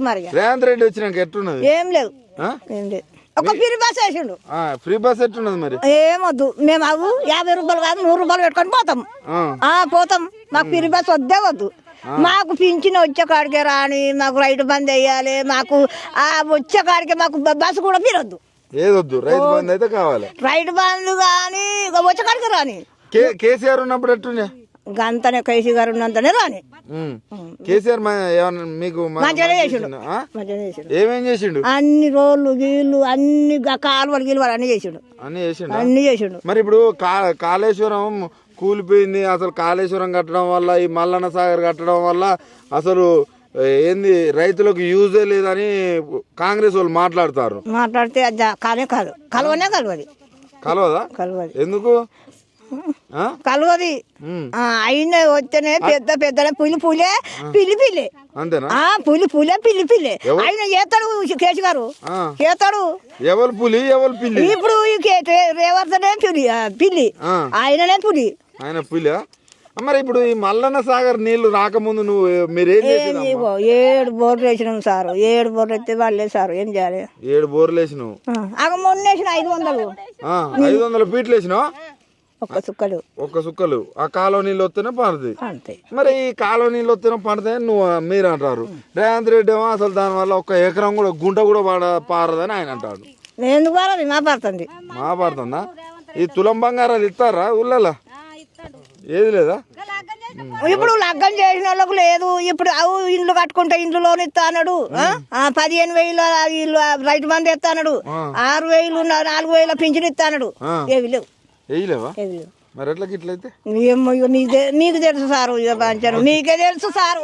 మరి ఇక. రేవంత్ రెడ్డి వచ్చినాక ఎట్టున్నది? ఏం లేదు. ఆ? ఏం లేదు. ఒక పిరి బస్ వేసిండు. ఫ్రీ బస్ ఎట్టున్నది మరి? ఏమొద్దు మేము అవు యాభై రూపాయలు కాదు నూరు రూపాయలు పెట్టుకొని పోతాం. ఆ, పోతాం. మాకు పిరి బస్ వద్దే వద్దు. మాకు పింఛన్ వచ్చే కాడికే రాని మాకు రైతు బంద్ వేయాలి మాకు ఆ వచ్చే కాడికే మాకు బస్సు కూడా పిరొద్దు ఏదొద్దు రైతు బంధు అయితే కావాలి. రైతు బంధు కానీ వచ్చే కాడికే రాని. కే కేసీఆర్ ఉన్నప్పుడు ఎట్టుండే? గంతనే కైసి గారు ఉన్నంతనే రాని. కేసీఆర్ మీకు మంచిగానే మంచి చేసిండు? మంచిగానే ఏమేం చేసిండు? అన్ని రోళ్ళు గీళ్ళు అన్ని కాలువలు గీలువలు అన్ని చేసిండు. అన్ని చేసిండు? అన్ని చేసిండు. మరి ఇప్పుడు కాళేశ్వరం కూలిపోయింది అసలు కాళేశ్వరం కట్టడం వల్ల ఈ మల్లన్న సాగర్ కట్టడం వల్ల అసలు ఏంది రైతులకు యూజే లేదని కాంగ్రెస్ వాళ్ళు మాట్లాడతారు. మాట్లాడితే కానే కాదు. కలవనే కలవది. కలవదా? కలవది. ఎందుకు? కలవది. అయిన వస్తేనే పెద్ద పెద్ద పులి పులే పిల్లి పిల్లి అంతేనా? పులి పులే పిల్లి? ఆయన చేస్తాడు కేసు గారు. చేస్తాడు ఎవరు పులి ఎవరు పిల్లి? ఇప్పుడు రేవర్తనే పిల్లి. పిల్లి. ఆయననే పులి. ఆయన పులి మరి ఇప్పుడు ఈ మల్లన్న సాగర్ నీళ్ళు రాకముందు నువ్వు మీరేం ఏడు బోర్లు వేసినాం సారు. ఏడు బోర్లు ఎత్తే వాళ్ళే సారు. ఏం చేయాలి? ఏడు బోర్లు వేసినావు? మొన్న వేసిన ఐదు వందలు. ఐదు వందల ఫీట్లు వేసినావు? ఒక్క సుక్కలు ఒక్క సుక్కలు ఆ కాలువ నీళ్ళు వస్తేనే పడుతుంది అంతే మరి ఈ కాలువ నీళ్ళు వస్తేనే పడితే నువ్వు మీరు అంటారు. రేవంత్ రెడ్డి ఏమో అసలు దానివల్ల ఒక ఎకరం కూడా గుంట కూడా పాడ పారదని ఆయన అంటాడు. ఎందుకు వాళ్ళది మా పడుతుంది. మా పడుతుందా? ఈ తులం బంగారాలు ఇస్తారా ఊళ్ళలో ఏది లేదా? ఇప్పుడు లగ్గం చేసిన వాళ్ళకు లేదు. ఇప్పుడు అవు ఇండ్లు కట్టుకుంటే ఇండ్లు లోన్ ఇస్తానడు పదిహేను వేలు ఇల్లు రైతు మంది ఇస్తానడు ఆరు వేలు నాలుగు వేల పింఛన్ ఇస్తానడు ఆ. ఏవి లేవు. వేయలేవా? మరి ఎట్లా ఇట్లయితే ఏమో ఇక మీకు తె- మీకు తెలుసు సారు ఇక మీకే తెలుసు సారు.